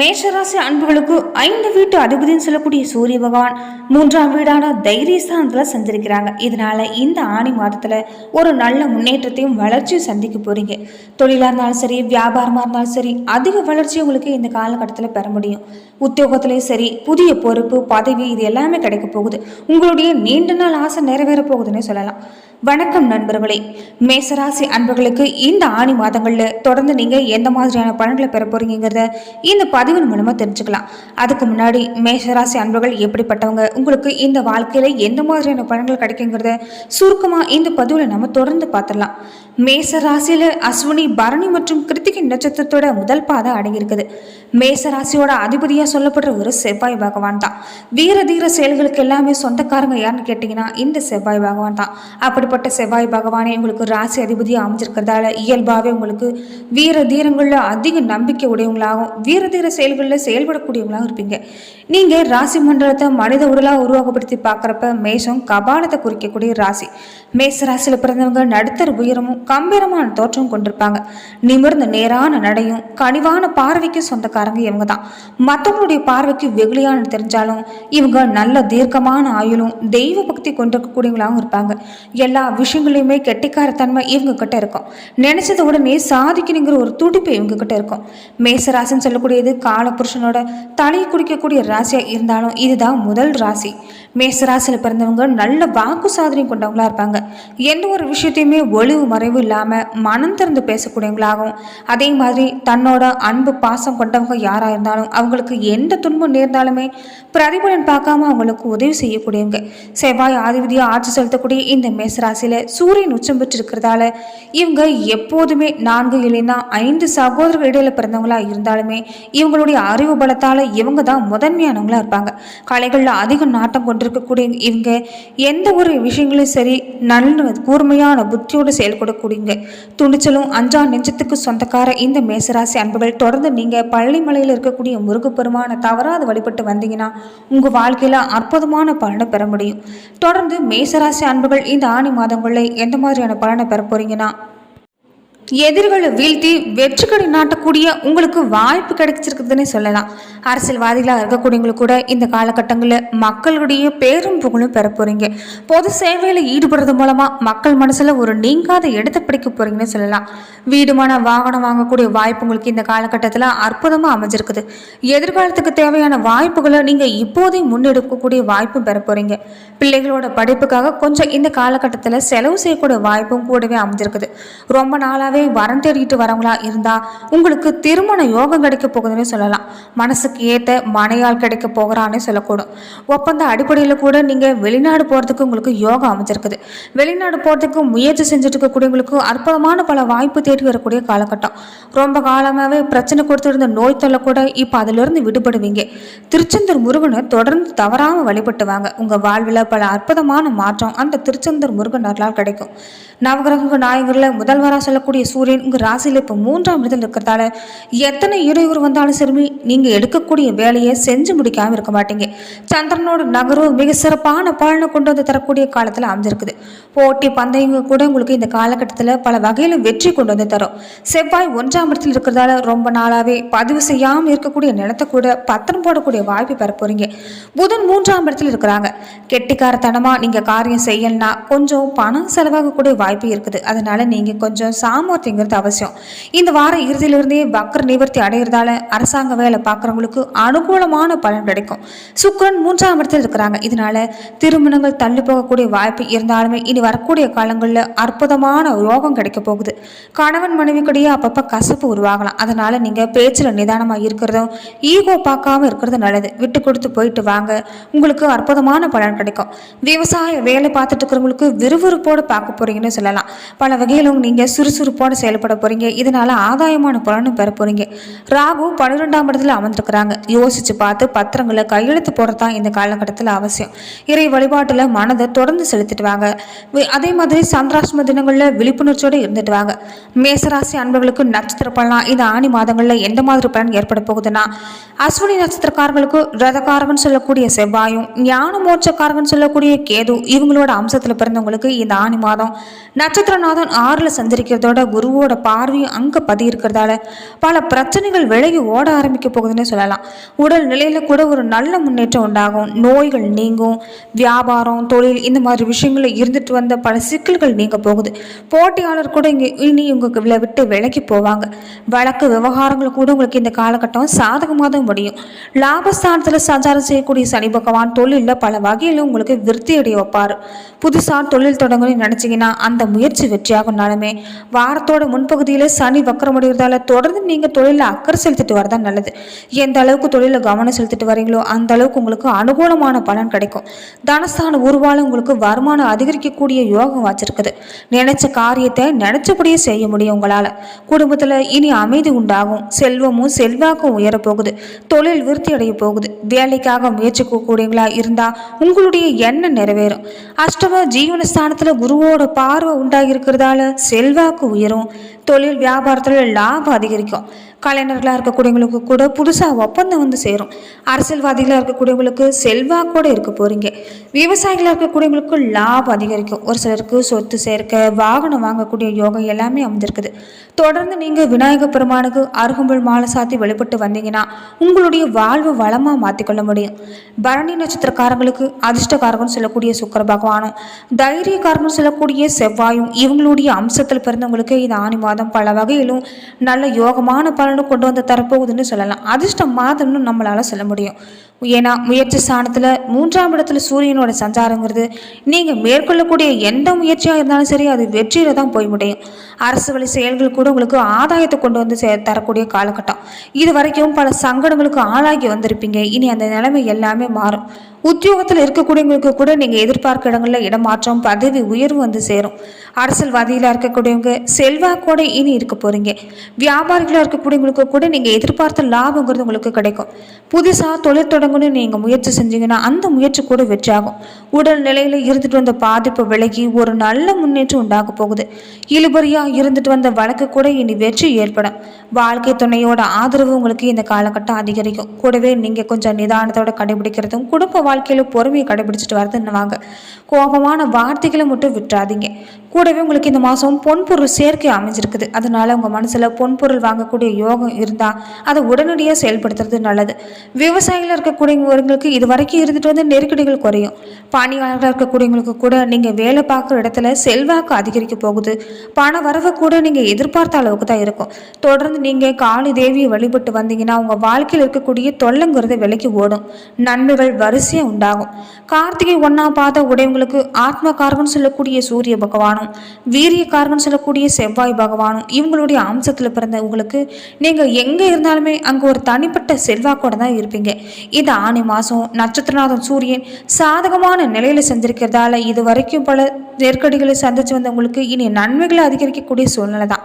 மேஷராசி அன்புகளுக்கு ஐந்து வீட்டு அதிபதின்னு சொல்லக்கூடிய சூரிய பகவான் மூன்றாம் வீடான தைரியஸ்தானத்தில் சந்திருக்கிறாங்க இதனால இந்த ஆணி மாதத்தில் ஒரு நல்ல முன்னேற்றத்தையும் வளர்ச்சியும் சந்திக்க போறீங்க. தொழிலாக இருந்தாலும் சரி வியாபாரமாக இருந்தாலும் சரி அதிக வளர்ச்சி உங்களுக்கு இந்த காலகட்டத்தில் பெற முடியும். உத்தியோகத்திலையும் சரி புதிய பொறுப்பு பதவி இது எல்லாமே கிடைக்க போகுது. உங்களுடைய நீண்ட நாள் ஆசை நிறைவேற போகுதுன்னே சொல்லலாம். வணக்கம் நண்பர்களே. மேசராசி அன்பர்களுக்கு இந்த ஆணி மாதங்களில் தொடர்ந்து நீங்கள் எந்த மாதிரியான பலன்களை பெற போறீங்கிறத இந்த பதிவின் மூலமாக தெரிஞ்சுக்கலாம். அதுக்கு முன்னாடி மேசராசி அன்பர்கள் எப்படிப்பட்டவங்க உங்களுக்கு இந்த வாழ்க்கையில் எந்த மாதிரியான பலன்கள் கிடைக்குங்கிறத சுருக்கமாக இந்த பதிவில் நம்ம தொடர்ந்து பார்த்துடலாம் மேச ராசியில் அஸ்வினி பரணி மற்றும் கிருத்திகை நட்சத்திரத்தோட முதல் பாதை அடங்கியிருக்குது. மேச ராசியோட அதிபதியாக சொல்லப்படுற ஒரு செவ்வாய் பகவான் தான். வீர தீர செயல்களுக்கு எல்லாமே சொந்தக்காரங்க யாருன்னு கேட்டிங்கன்னா இந்த செவ்வாய் பகவான் தான். அப்படிப்பட்ட செவ்வாய் பகவானே உங்களுக்கு ராசி அதிபதியாக அமைஞ்சிருக்கிறதால இயல்பாகவே உங்களுக்கு வீர தீரங்களில் அதிக நம்பிக்கை உடையவங்களாகவும் வீர தீர செயல்களில் செயல்படக்கூடியவங்களாகவும் இருப்பீங்க. நீங்கள் ராசி மண்டலத்தை மனித உடலாக உருவாக்கப்படுத்தி பார்க்குறப்ப மேஷம் கபாலத்தை குறிக்கக்கூடிய ராசி. மேச ராசியில் பிறந்தவங்க நடுத்தர உயரமும் கம்பீரமான தோற்றம் கொண்டிருப்பாங்க. நிமிர்ந்த நேரான நடையும் கனிவான பார்வைக்கு சொந்தக்காரங்க இவங்க தான். மற்றவங்களுடைய பார்வைக்கு வெகுளியான தெரிஞ்சாலும் இவங்க நல்ல தீர்க்கமான ஆயுளும் தெய்வ பக்தி கொண்டிருக்கக்கூடியவங்களாகவும் இருப்பாங்க. எல்லா விஷயங்களையுமே கெட்டிக்காரத்தன்மை இவங்க கிட்ட இருக்கும். நினைச்சத உடனே சாதிக்கணுங்கிற ஒரு துடிப்பு இவங்க கிட்ட இருக்கும். மேசராசின்னு சொல்லக்கூடியது காலபுருஷனோட தலையை குடிக்கக்கூடிய ராசியாக இருந்தாலும் இதுதான் முதல் ராசி. மேசராசியில் பிறந்தவங்க நல்ல வாக்கு சாதனை கொண்டவங்களா இருப்பாங்க. எந்த ஒரு விஷயத்தையுமே ஒளிவு மறைவு இல்லாமல் மனம் திறந்து பேசக்கூடியவங்களாகவும் அதே மாதிரி தன்னோட அன்பு பாசம் கொண்டவங்க யாராக இருந்தாலும் அவங்களுக்கு எந்த துன்பம் நேர்ந்தாலுமே பிரதிபலன் பார்க்காம அவங்களுக்கு உதவி செய்யக்கூடியவங்க. செவ்வாய் ஆதிபதியாக ஆட்சி செலுத்தக்கூடிய இந்த மேசராசியில் சூரியன் உச்சம் பெற்றிருக்கிறதால இவங்க எப்போதுமே நான்கு இல்லைன்னா ஐந்து சகோதரர்கள் இடையில பிறந்தவங்களாக இருந்தாலுமே இவங்களுடைய அறிவு பலத்தால் இவங்க தான் முதன்மையானவங்களா இருப்பாங்க. கலைகளில் அதிக நாட்டம் கொண்டிருக்கக்கூடிய இவங்க எந்த ஒரு விஷயங்களும் சரி நல்ல கூர்மையான புத்தியோடு செயல்படக்கூடியவங்க. துணிச்சலும் அஞ்சா நெஞ்சத்துக்கு சொந்தக்கார இந்த மேசராசி அன்புகள் தொடர்ந்து நீங்கள் பழனிமலையில் இருக்கக்கூடிய முருகப்பெருமான தவறாது வழிபட்டு வந்தீங்கன்னா உங்கள் வாழ்க்கையில் அற்புதமான பலனை பெற முடியும். தொடர்ந்து மேசராசி அன்புகள் இந்த ஆணி மாதங்களில் எந்த மாதிரியான பலனை பெற போறீங்கன்னா எதிர்களை வீழ்த்தி வெற்றிக்கடை நாட்டக்கூடிய உங்களுக்கு வாய்ப்பு கிடைச்சிருக்குதுன்னே சொல்லலாம். அரசியல்வாதிகளாக இருக்கக்கூடியவங்களுக்கு கூட இந்த காலகட்டங்களில் மக்களுடைய பேரும் புகழும் பெற போகிறீங்க பொது சேவையில் ஈடுபடுறது மூலமாக மக்கள் மனசில் ஒரு நீங்காத இடத்தை பிடிக்க போகிறீங்கன்னு சொல்லலாம். வீடுமான வாகனம் வாங்கக்கூடிய வாய்ப்பு உங்களுக்கு இந்த காலகட்டத்தில் அற்புதமாக அமைஞ்சிருக்குது. எதிர்காலத்துக்கு தேவையான வாய்ப்புகளை நீங்கள் இப்போதே முன்னெடுக்கக்கூடிய வாய்ப்பும் பெற போகிறீங்க பிள்ளைகளோட படிப்புக்காக கொஞ்சம் இந்த காலகட்டத்தில் செலவு செய்யக்கூடிய வாய்ப்பும் கூடவே அமைஞ்சிருக்குது. ரொம்ப நாளாக நாளாகவே வரம் தேடிட்டு வரவங்களா இருந்தா உங்களுக்கு திருமண யோகம் கிடைக்க போகுதுன்னு சொல்லலாம். மனசுக்கு ஏற்ற மனையால் கிடைக்க போகிறான்னு சொல்லக்கூடும். ஒப்பந்த அடிப்படையில் கூட நீங்கள் வெளிநாடு போகிறதுக்கு உங்களுக்கு யோகம் அமைஞ்சிருக்குது. வெளிநாடு போகிறதுக்கு முயற்சி செஞ்சுட்டு இருக்கக்கூடியவங்களுக்கு அற்புதமான பல வாய்ப்பு தேடி வரக்கூடிய காலகட்டம். ரொம்ப காலமாகவே பிரச்சனை கொடுத்துருந்த நோய் தொல்லை கூட இப்போ அதிலிருந்து விடுபடுவீங்க. திருச்செந்தூர் முருகனை தொடர்ந்து தவறாமல் வழிபட்டுவாங்க உங்கள் வாழ்வில் பல அற்புதமான மாற்றம் அந்த திருச்செந்தூர் முருகனர்களால் கிடைக்கும். நவகிரக நாயகரில் முதல்வராக சொல்லக்கூடிய சூரியன் உங்கள் ராசியில் இப்போ மூன்றாம் இடத்தில் இருக்கிறதால எத்தனை இடையூறு வந்தாலும் சரி நீங்கள் எடுக்கக்கூடிய வேலையை செஞ்சு முடிக்காமல் இருக்க மாட்டீங்க. சந்திரனோட நகரும் மிக சிறப்பான பலனை கொண்டு வந்து தரக்கூடிய காலத்தில் அமைஞ்சிருக்குது. போட்டி பந்தயங்க கூட உங்களுக்கு இந்த காலகட்டத்தில் பல வகையில் வெற்றி கொண்டு வந்து தரும். செவ்வாய் ஒன்றாம் இடத்தில் இருக்கிறதால ரொம்ப நாளாகவே பதிவு செய்யாமல் இருக்கக்கூடிய நிலத்தை கூட பத்திரம் போடக்கூடிய வாய்ப்பு பெற போகிறீங்க புதன் மூன்றாம் இடத்தில் இருக்கிறாங்க. கெட்டிக்காரத்தனமாக நீங்கள் காரியம் செய்யலைன்னா கொஞ்சம் பணம் செலவாகக்கூடிய வாய்ப்பு இருக்குது. அதனால் நீங்கள் கொஞ்சம் சாம சாமர்த்தியங்கிறது அவசியம். இந்த வார இறுதியிலிருந்தே வக்கர நிவர்த்தி அடைகிறதால அரசாங்க வேலை பார்க்குறவங்களுக்கு அனுகூலமான பலன் கிடைக்கும். சுக்கிரன் மூன்றாம் இடத்தில் இருக்கிறாங்க. இதனால திருமணங்கள் தள்ளி போகக்கூடிய வாய்ப்பு இருந்தாலுமே இனி வரக்கூடிய காலங்களில் அற்புதமான யோகம் கிடைக்க போகுது. கணவன் மனைவிக்கிடையே அப்பப்போ கசப்பு உருவாகலாம். அதனால நீங்கள் பேச்சில் நிதானமாக இருக்கிறதும் ஈகோ பார்க்காம இருக்கிறது நல்லது. விட்டு கொடுத்து போயிட்டு வாங்க. உங்களுக்கு அற்புதமான பலன் கிடைக்கும். விவசாய வேலை பார்த்துட்டு இருக்கிறவங்களுக்கு விறுவிறுப்போடு பார்க்க போறீங்கன்னு சொல்லலாம். பல வகையிலும் நீங்கள் சிறப்போடு செயல்பட போறீங்க. இதனால ஆதாயமான பலனும் பெற போறீங்க. ராகு பன்னிரெண்டாம் இடத்துல அமர்ந்திருக்கிறாங்க. யோசிச்சு பார்த்து பத்திரங்களை கையெழுத்து போடுறதான் இந்த காலகட்டத்தில் அவசியம். இறை வழிபாட்டில் மனதை தொடர்ந்து செலுத்திட்டு வாங்க. அதே மாதிரி சந்திராஷ்டம தினங்களில் விழிப்புணர்ச்சியோடு இருந்துட்டு வாங்க. மேசராசி அன்பர்களுக்கு நட்சத்திர பலனா இந்த ஆணி மாதங்களில் எந்த மாதிரி பலன் ஏற்பட போகுதுன்னா அஸ்வினி நட்சத்திரக்காரர்களுக்கு ரதக்காரகன் சொல்லக்கூடிய செவ்வாயும் ஞான மோட்சக்காரகன் சொல்லக்கூடிய கேது இவங்களோட அம்சத்தில் பிறந்தவங்களுக்கு இந்த ஆணி மாதம் நட்சத்திரநாதன் ஆறில் சஞ்சரிக்கிறதோட குருவோட பார்வையும் அங்கே பதி இருக்கிறதால பல பிரச்சனைகள் விலகி ஓட ஆரம்பிக்க போகுதுன்னு சொல்லலாம். உடல் நிலையில் கூட ஒரு நல்ல முன்னேற்றம் உண்டாகும். நோய்கள் நீங்கும். வியாபாரம் தொழில் இந்த மாதிரி விஷயங்களில் இருந்துட்டு வந்த பல சிக்கல்கள் நீங்க போகுது. போட்டியாளர் கூட இங்கே இனி உங்களை விட்டு விலகி போவாங்க. வழக்கு விவகாரங்கள் கூட உங்களுக்கு இந்த காலகட்டம் சாதகமாக தான் முடியும். லாபஸ்தானத்தில் சஞ்சாரம் செய்யக்கூடிய சனி பகவான் தொழிலில் பல வகையில் உங்களுக்கு விருத்தி அடைய வைப்பார். புதுசாக தொழில் தொடங்கணும்னு நினச்சிங்கன்னா அந்த முயற்சி வெற்றியாகும்னாலுமே வாரத்தோட முன்பகுதியில் சனி வக்கரமடைகிறதால தொடர்ந்து நீங்கள் தொழிலில் அக்கறை செலுத்திட்டு வரதா நல்லது. எந்த அளவுக்கு தொழிலில் கவனம் செலுத்திட்டு வரீங்களோ அந்த அளவுக்கு உங்களுக்கு அனுகூலமான பலன் கிடைக்கும். தனஸ்தான உருவால உங்களுக்கு வருமானம் அதிகரிக்கக்கூடிய யோகம் வச்சிருக்குது. நினைச்ச காரியத்தை நினைச்சபடியே செய்ய முடியும் உங்களால். குடும்பத்தில் இனி அமைதி உண்டாகும். செல்வமும் செல்வாக்கும் உயரப்போகுது. தொழில் விருத்தி அடைய போகுது. வேலைக்காக முயற்சிக்கக்கூடியவங்களா இருந்தால் உங்களுடைய எண்ணம் நிறைவேறும். அஷ்டம ஜீவனஸ்தானத்தில் குருவோட பார்வை உண்டாகி இருக்கிறதால செல்வாக்கு உயரும். தொழில் வியாபாரத்தில் லாபம் அதிகரிக்கும். கலைஞர்களாக இருக்கக்கூடியவங்களுக்கு கூட புதுசாக ஒப்பந்தம் வந்து சேரும். அரசியல்வாதிகளாக இருக்கக்கூடியவங்களுக்கு செல்வாக்கோடு இருக்க போகிறீங்க விவசாயிகளாக இருக்கக்கூடியவங்களுக்கு லாபம் அதிகரிக்கும். ஒரு சிலருக்கு சொத்து சேர்க்க வாகனம் வாங்கக்கூடிய யோகம் எல்லாமே அமைஞ்சிருக்குது தொடர்ந்து நீங்கள் விநாயக பெருமானுக்கு அருகம்புல் மாலை சாத்தி வெளிப்பட்டு வந்தீங்கன்னா உங்களுடைய வாழ்வு வளமாக மாற்றிக்கொள்ள முடியும். பரணி நட்சத்திரக்காரங்களுக்கு அதிர்ஷ்டக்காரகம்னு சொல்லக்கூடிய சுக்கர பகவானும் தைரியக்காரகம்னு சொல்லக்கூடிய செவ்வாயும் இவங்களுடைய அம்சத்தில் பிறந்தவங்களுக்கு இது ஆணி மாதம் பல வகையிலும் நல்ல யோகமான பல பலனும் கொண்டு வந்து தரப்போகுதுன்னு சொல்லலாம். அதிர்ஷ்ட மாதம்னு நம்மளால் சொல்ல முடியும். ஏன்னா முயற்சி ஸ்தானத்தில் மூன்றாம் இடத்துல சூரியனோட சஞ்சாரங்கிறது நீங்கள் மேற்கொள்ளக்கூடிய எந்த முயற்சியாக இருந்தாலும் சரி அது வெற்றியில் தான் போய் முடியும். அரசு வழி செயல்கள் கூட உங்களுக்கு ஆதாயத்தை கொண்டு வந்து சே தரக்கூடிய காலகட்டம். இது வரைக்கும் பல சங்கடங்களுக்கு ஆளாகி வந்திருப்பீங்க. இனி அந்த நிலைமை எல்லாமே மாறும். உத்தியோகத்தில் இருக்கக்கூடியவங்களுக்கு கூட நீங்கள் எதிர்பார்க்க இடங்களில் இடமாற்றம் பதவி உயர்வு வந்து சேரும். அரசியல்வாதிகளாக இருக்கக்கூடியவங்க செல்வாக்கோட இனி இருக்க போகிறீங்க வியாபாரிகளாக இருக்கக்கூடியவங்களுக்கு கூட நீங்கள் எதிர்பார்த்த லாபங்கிறது உங்களுக்கு கிடைக்கும். புதுசாக தொழில் தொடங்கணும்னு நீங்கள் முயற்சி செஞ்சீங்கன்னா அந்த முயற்சி கூட வெற்றியாகும். உடல் நிலையில் இருந்துட்டு வந்த பாதிப்பு விலகி ஒரு நல்ல முன்னேற்றம் உண்டாக போகுது. இழுபறியாக இருந்துட்டு வந்த வழக்கு கூட இனி வெற்றி ஏற்படும். வாழ்க்கை துணையோட ஆதரவு உங்களுக்கு இந்த காலகட்டம் அதிகரிக்கும். கூடவே நீங்கள் கொஞ்சம் நிதானத்தோட கடைபிடிக்கிறதும் குடும்ப வாழ்க்கையில் பொறுமையை கடைபிடிச்சிட்டு வரதுன்னு வாங்க. கோபமான வார்த்தைகளை மட்டும் விட்டுறாதீங்க. கூடவே உங்களுக்கு இந்த மாதம் பொன்பொருள் சேர்க்கை அமைஞ்சிருக்குது. அதனால உங்கள் மனசில் பொன்பொருள் வாங்கக்கூடிய யோகம் இருந்தால் அதை உடனடியாக செயல்படுத்துறது நல்லது. விவசாயிகள் இருக்கக்கூடியவங்களுக்கு இது வரைக்கும் இருந்துட்டு வந்து நெருக்கடிகள் குறையும். பணியாளர்களாக இருக்கக்கூடியவங்களுக்கு கூட நீங்கள் வேலை பார்க்குற இடத்துல செல்வாக்கு அதிகரிக்க போகுது. பண வரவை கூட நீங்கள் எதிர்பார்த்த அளவுக்கு தான் இருக்கும். தொடர்ந்து நீங்கள் காளி தேவியை வழிபட்டு வந்தீங்கன்னா உங்கள் வாழ்க்கையில் இருக்கக்கூடிய தொல்லைங்கிறது விலைக்கு ஓடும். நன்மைகள் வரிசையாக உண்டாகும். கார்த்திகை ஒன்றா பார்த்த உடையவங்களுக்கு ஆத்மகாரகன் சொல்லக்கூடிய சூரிய பகவானும் வீரியக்காரகன் சொல்லக்கூடிய செவ்வாய் பகவானும் இவங்களுடைய அம்சத்தில் பிறந்த உங்களுக்கு. நீங்கள் எங்கே இருந்தாலுமே அங்கே ஒரு தனிப்பட்ட செல்வாக்கோட தான் இருப்பீங்க. இந்த ஆணி மாதம் நட்சத்திரநாதன் சூரியன் சாதகமான நிலையில் செஞ்சிருக்கிறதால இது வரைக்கும் பல நெருக்கடிகளை சந்திச்சு வந்தவங்களுக்கு இனி நன்மைகளை அதிகரிக்கக்கூடிய சூழ்நிலை தான்.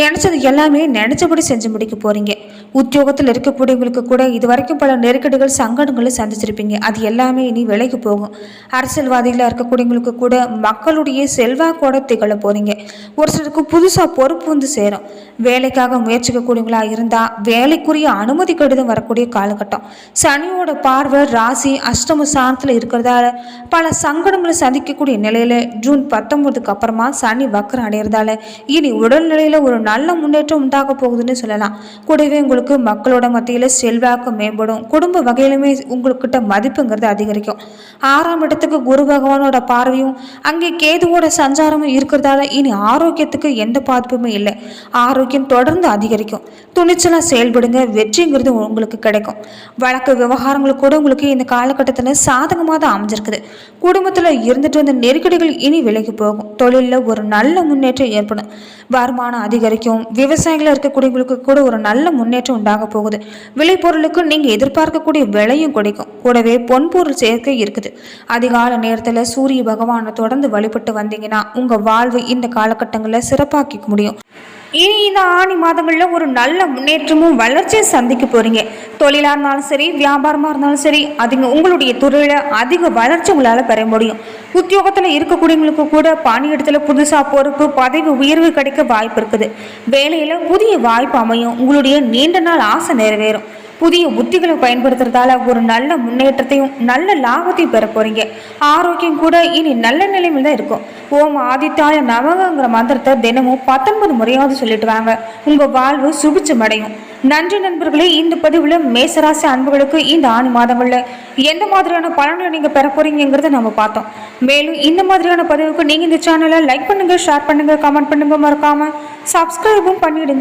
நினச்சது எல்லாமே நினச்சபடி செஞ்சு முடிக்க போகிறீங்க உத்தியோகத்தில் இருக்கக்கூடியவங்களுக்கு கூட இது வரைக்கும் பல நெருக்கடிகள் சங்கடங்களை சந்திச்சிருப்பீங்க. அது எல்லாமே இனி விலைக்கு போகும். அரசியல்வாதிகளாக இருக்கக்கூடியவங்களுக்கு கூட மக்களுடைய செல்வாக்கோட திகழ போகிறீங்க ஒரு சிலருக்கு புதுசாக பொறுப்பு வந்து சேரும். வேலைக்காக முயற்சிக்கக்கூடியவங்களா இருந்தால் வேலைக்குரிய அனுமதி கடிதம் வரக்கூடிய காலகட்டம். சனியோட பார்வை ராசி அஷ்டம சாணத்தில் இருக்கிறதால பல சங்கடங்களை சந்திக்கக்கூடிய நிலையில் ஜூன் பத்தொன்பதுக்கு அப்புறமா சனி வக்கரம் அடைகிறதால இனி உடல்நிலையில் ஒரு நல்ல முன்னேற்றம் உண்டாக போகுதுன்னு சொல்லலாம். கூடவே உங்களுக்கு மக்களோட மத்தியில் செல்வாக்கு மேம்படும். குடும்ப வகையிலுமே உங்களுக்கிட்ட மதிப்புங்கிறது அதிகரிக்கும். ஆறாம் இடத்துக்கு குரு பகவானோட பார்வையும் அங்கே கேதுவோட சஞ்சாரமும் இருக்கிறதால இனி ஆரோக்கியத்துக்கு எந்த பாதிப்புமே இல்லை. ஆரோக்கியம் தொடர்ந்து அதிகரிக்கும். துணிச்சலாக செயல்படுங்க வெற்றிங்கிறது உங்களுக்கு கிடைக்கும். வழக்கு விவகாரங்களுக்கு கூட உங்களுக்கு இந்த காலகட்டத்தில் சாதகமாக தான் அமைஞ்சிருக்குது. குடும்பத்தில் இருந்துட்டு வந்த நெருக்கடிகள் இனி விலகி போகும். தொழிலில் ஒரு நல்ல முன்னேற்றம் ஏற்படும். வருமானம் அதிகரிக்கும். விவசாயிகளாக இருக்கக்கூடியவங்களுக்கு கூட ஒரு நல்ல முன்னேற்றம் உண்டாக போகுது. விளைபொருளுக்கு நீங்கள் எதிர்பார்க்கக்கூடிய விலையும் கிடைக்கும். கூடவே பொன்பொருள் சேர்க்கை இருக்குது. அதிகால நேரத்தில் சூரிய பகவானை தொடர்ந்து வழிபட்டு வந்தீங்கன்னா உங்கள் வாழ்வு இந்த காலகட்டங்களில் சிறப்பாக்கிக்க முடியும். இனி இந்த ஆணி மாதங்களில் ஒரு நல்ல முன்னேற்றமும் வளர்ச்சியும் சந்திக்க போறீங்க? தொழிலாக இருந்தாலும் சரி வியாபாரமாக இருந்தாலும் சரி அதுங்க உங்களுடைய துறையில் அதிக வளர்ச்சி உங்களால் பெற முடியும். உத்தியோகத்தில் இருக்கக்கூடியவங்களுக்கு கூட பணியிடத்தில் புதுசாக பொறுப்பு பதவி உயர்வு கிடைக்க வாய்ப்பு இருக்குது. வேலையில் புதிய வாய்ப்பு அமையும். உங்களுடைய நீண்ட நாள் ஆசை நிறைவேறும். புதிய உத்திகளை பயன்படுத்துறதால ஒரு நல்ல முன்னேற்றத்தையும் நல்ல லாபத்தையும் பெற போறீங்க. ஆரோக்கியம் கூட இனி நல்ல நிலைமையில் தான் இருக்கும். ஓம் ஆதித்தாய நமகங்கிற மந்திரத்தை தினமும் பத்தொன்பது முறையாவது சொல்லிட்டு வாங்க. உங்க வாழ்வு சுபிச்சம் அடையும். நன்றி நண்பர்களே இந்த பதிவில் மேசராசி அன்புகளுக்கு இந்த ஆணி மாதங்களில் எந்த மாதிரியான பலன்களை நீங்கள் பெற போறீங்கிறத நம்ம பார்த்தோம். மேலும் இந்த மாதிரியான பதிவுக்கு நீங்கள் இந்த சேனலை லைக் பண்ணுங்கள் ஷேர் பண்ணுங்கள் கமெண்ட் பண்ணுங்க மறக்காமல் சப்ஸ்கிரைபும் பண்ணிவிடுங்க